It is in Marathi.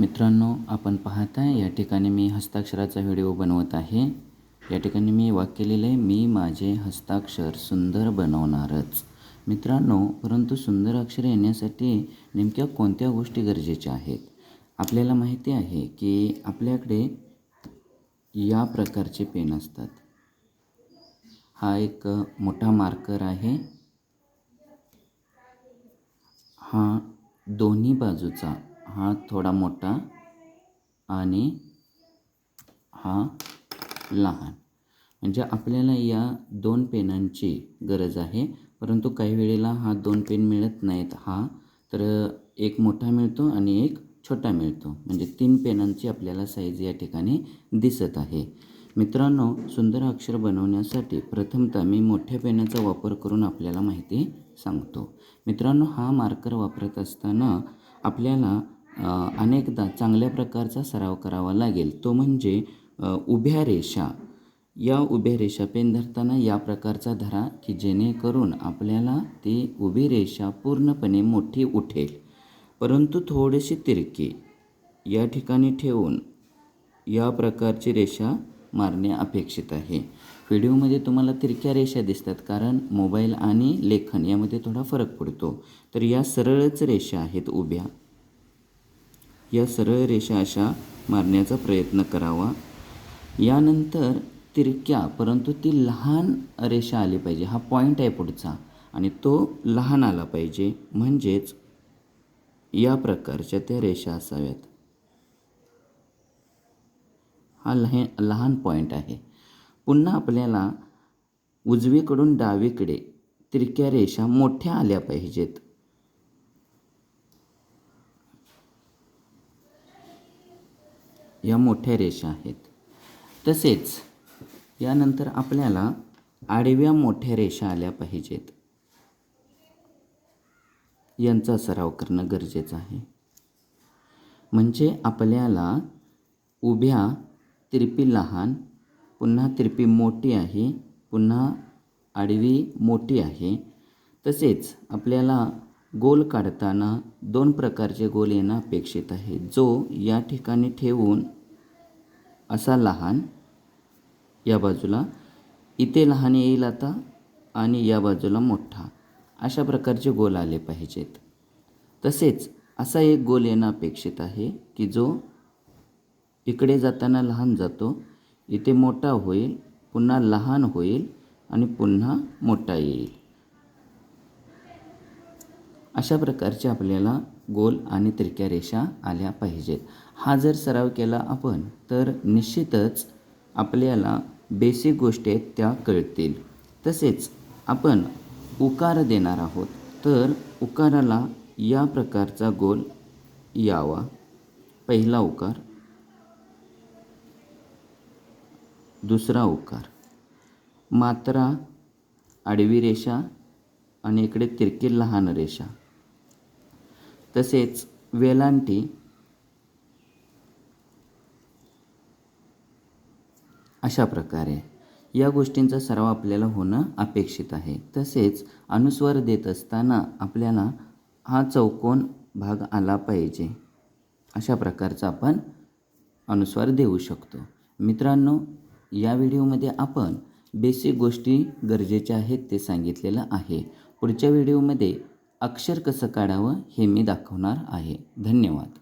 मित्रांनो आपण पाहताय या ठिकाणी मी हस्ताक्षराचा व्हिडिओ बनवत आहे. या ठिकाणी मी वाक्य लिहिलं आहे. मी माझे हस्ताक्षर सुंदर बनवणारच. मित्रांनो परंतु सुंदर अक्षर येण्यासाठी नेमक्या कोणत्या गोष्टी गरजेच्या आहेत? आपल्याला माहिती आहे की आपल्याकडे या प्रकारचे पेन असतात. हा एक मोठा मार्कर आहे. हा दोन्ही बाजूचा हा थोडा मोठा आणि हा लहान. म्हणजे आपल्याला या दोन पेनांची गरज आहे परंतु काही वेळेला हा दोन पेन मिळत नाहीत हा. तर एक मोठा मिळतो आणि एक छोटा मिळतो. म्हणजे तीन पेनांची आपल्याला साईज या ठिकाणी दिसत आहे. मित्रांनो सुंदर अक्षर बनवण्यासाठी प्रथमतः मी मोठ्या पेनाचा वापर करून आपल्याला माहिती सांगतो. मित्रांनो हा मार्कर वापरत असताना आपल्याला अनेकदा चांगल्या प्रकारचा सराव करावा लागेल. तो म्हणजे उभ्या रेषा. या उभ्या रेषा पेन धरताना या प्रकारचा धरा की जेणेकरून आपल्याला ती उभी रेषा पूर्णपणे मोठी उठेल. परंतु थोडीशी तिरकी. या ठिकाणी ठेवून या प्रकारची रेषा मारणे अपेक्षित आहे. व्हिडिओमध्ये तुम्हाला तिरक्या रेषा दिसतात कारण मोबाईल आणि लेखन यामध्ये थोडा फरक पडतो. तर या सरळच रेषा आहेत उभ्या. या सरळ रेषा अशा मारण्याचा प्रयत्न करावा. यानंतर तिरक्या परंतु ती लहान रेषा आली पाहिजे. हा पॉईंट आहे पुढचा आणि तो लहान आला पाहिजे. म्हणजेच या प्रकारच्या त्या रेषा असाव्यात. हा लहे लहान पॉईंट आहे. पुन्हा आपल्याला उजवीकडून डावीकडे तिरक्या रेषा मोठ्या आल्या पाहिजेत. या मोठ्या रेषा आहेत. तसेच यानंतर आपल्याला आडव्या मोठ्या रेषा आल्या पाहिजेत. यांचा सराव करणं गरजेचं आहे. म्हणजे आपल्याला उभ्या तिरपी लहान पुन्हा तिरपी मोठी आहे पुन्हा आडवी मोठी आहे. तसेच आपल्याला गोल काढताना दोन प्रकारचे गोल येणं अपेक्षित आहे. जो या ठिकाणी ठेवून असा लहान या बाजूला. इथे लहान येईल आता आणि या बाजूला मोठा. अशा प्रकारचे गोल आले पाहिजेत. तसेच असा एक गोल येणं अपेक्षित आहे की जो इकडे जाताना लहान जातो इथे मोठा होईल पुन्हा लहान होईल आणि पुन्हा मोठा येईल. अशा प्रकारचे आपल्याला गोल आणि तिरक्या रेषा आल्या पाहिजेत. हा जर सराव केला आपण तर निश्चितच आपल्याला बेसिक गोष्टी आहेत त्या कळतील. तसेच आपण उकार देणार आहोत. तर उकाराला या प्रकारचा गोल यावा. पहिला उकार. दुसरा उकार. मात्रा आडवी रेषा आणि इकडे तिरकी लहान रेषा. तसेच वेलांटी अशा प्रकारे या गोष्टींचा सराव आपल्याला होणं अपेक्षित आहे. तसेच अनुस्वार देत असताना आपल्याला हा चौकोन भाग आला पाहिजे. अशा प्रकारचा आपण अनुस्वार देऊ शकतो. मित्रांनो या व्हिडिओमध्ये आपण बेसिक गोष्टी गरजेच्या आहेत ते सांगितलेलं आहे. पुढच्या व्हिडिओमध्ये अक्षर कसं काढावं हे मी दाखवणार आहे. धन्यवाद.